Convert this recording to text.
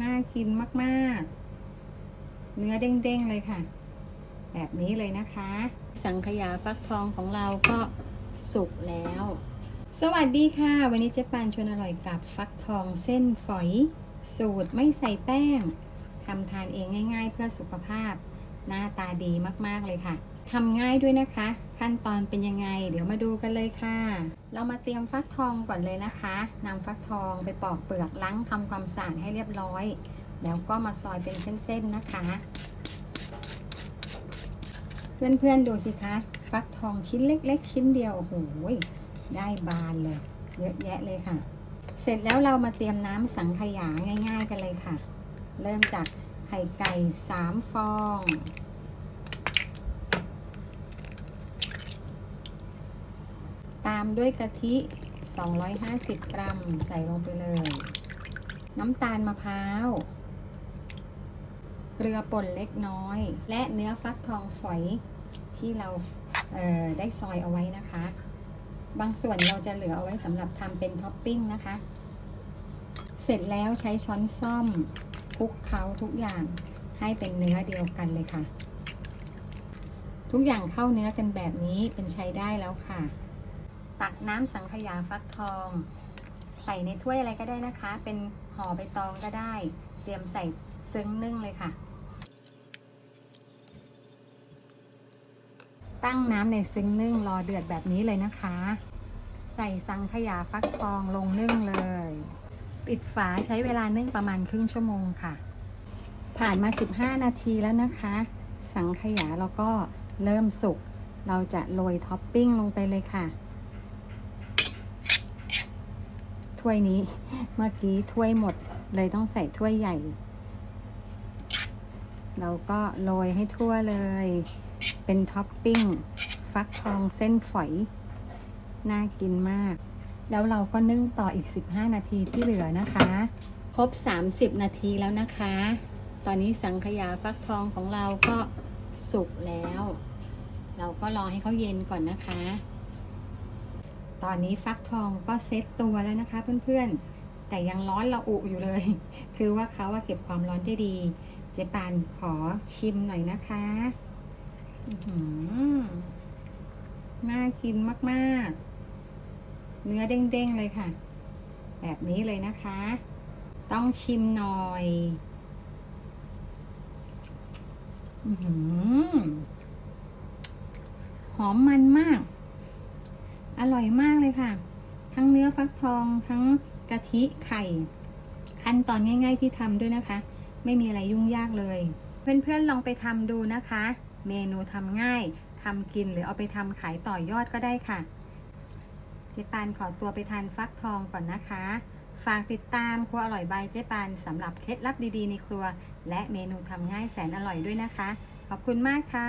น่ากินมากๆ เนื้อเด้งๆเลยค่ะ แบบนี้เลยนะคะ สังขยาฟักทองของเราก็สุกแล้ว สวัสดีค่ะ วันนี้เจ๊ปานชวนอร่อยกับฟักทองเส้นฝอย สูตรไม่ใส่แป้งทำทานเองง่าย ๆ เพื่อสุขภาพ หน้าตาดีมากๆเลยค่ะทำง่ายด้วยนะคะ ขั้นตอนเป็นยังไง เดี๋ยวมาดูกันเลยค่ะ เรามาเตรียมฟักทองก่อนเลยนะคะนำฟักทองไปปอกเปลือกล้างทำความสะอาดให้เรียบร้อย แล้วก็มาซอยเป็นเส้นๆนะคะ เพื่อนๆดูสิคะ ฟักทองชิ้นเล็ก ๆ ชิ้นเดียวโอ้โหได้บานเลย เยอะแยะเลยค่ะ เสร็จแล้วเรามาเตรียมน้ำสังขยาง่าย ๆ กันเลยค่ะ เริ่มจาก ไข่ไก่3ฟอง ตามด้วยกะทิ 250 กรัม ใส่ลงไปเลย น้ำตาลมะพร้าว เกลือป่นเล็กน้อย และเนื้อฟักทองฝอยที่เราเได้ซอยเอาไว้นะคะ บางส่วนเราจะเหลือเอาไว้สำหรับทำเป็นท็อปปิ้งนะคะ เสร็จแล้วใช้ช้อนซ่อม ลุกเคล้าทุกอย่างให้เป็นเนื้อเดียวกันเลยค่ะ ทุกอย่างเข้าเนื้อกันแบบนี้เป็นใช้ได้แล้วค่ะ ตักน้ำสังขยาฟักทอง ใส่ในถ้วยอะไรก็ได้นะคะ เป็นห่อใบตองก็ได้ เตรียมใส่ซึ้งนึ่งเลยค่ะ ตั้งน้ำในซึ้งนึ่งรอเดือดแบบนี้เลยนะคะ ใส่สังขยาฟักทองลงนึ่งเลย ปิดฝาใช้เวลานึ่งประมาณครึ่งชั่วโมงค่ะ ผ่านมา 15 นาทีแล้วนะคะ สังขยาเราก็เริ่มสุก เราจะโรยท็อปปิ้งลงไปเลยค่ะ ถ้วยนี้เมื่อกี้ถ้วยหมดเลยต้องใส่ถ้วยใหญ่ เราก็โรยให้ทั่วเลย เป็นท็อปปิ้งฟักทองเส้นฝอย น่ากินมาก แล้วเราก็นึ่งต่ออีก 15 นาทีที่เหลือนะคะ ครบ 30 นาทีแล้วนะคะ ตอนนี้สังขยาฟักทองของเราก็สุกแล้ว เราก็รอให้เขาเย็นก่อนนะคะ ตอนนี้ฟักทองก็เซ็ตตัวแล้วนะคะเพื่อนๆ แต่ยังร้อนระอุอยู่เลย คือว่าเขาว่าเก็บความร้อนได้ดี เจ๊ปานขอชิมหน่อยนะคะหือน่ากินมากๆ เนื้อเด้งๆเลยค่ะ แบบนี้เลยนะคะ ต้องชิมหน่อยอหอมมันมาก อร่อยมากเลยค่ะ ทั้งเนื้อฟักทองทั้งกะทิไข่ ขั้นตอนง่าย ๆที่ทำด้วยนะคะ ไม่มีอะไรยุ่งยากเลย เพื่อนๆลองไปทำดูนะคะ เมนูทำง่ายทำกินหรือเอาไปทำขายต่อยอดก็ได้ค่ะ เจ๊ปานขอตัวไปทานฟักทองก่อนนะคะ ฝากติดตามครัวอร่อยใบเจ๊ปานสำหรับเคล็ดลับดีๆในครัว และเมนูทำง่ายแสนอร่อยด้วยนะคะ ขอบคุณมากค่ะ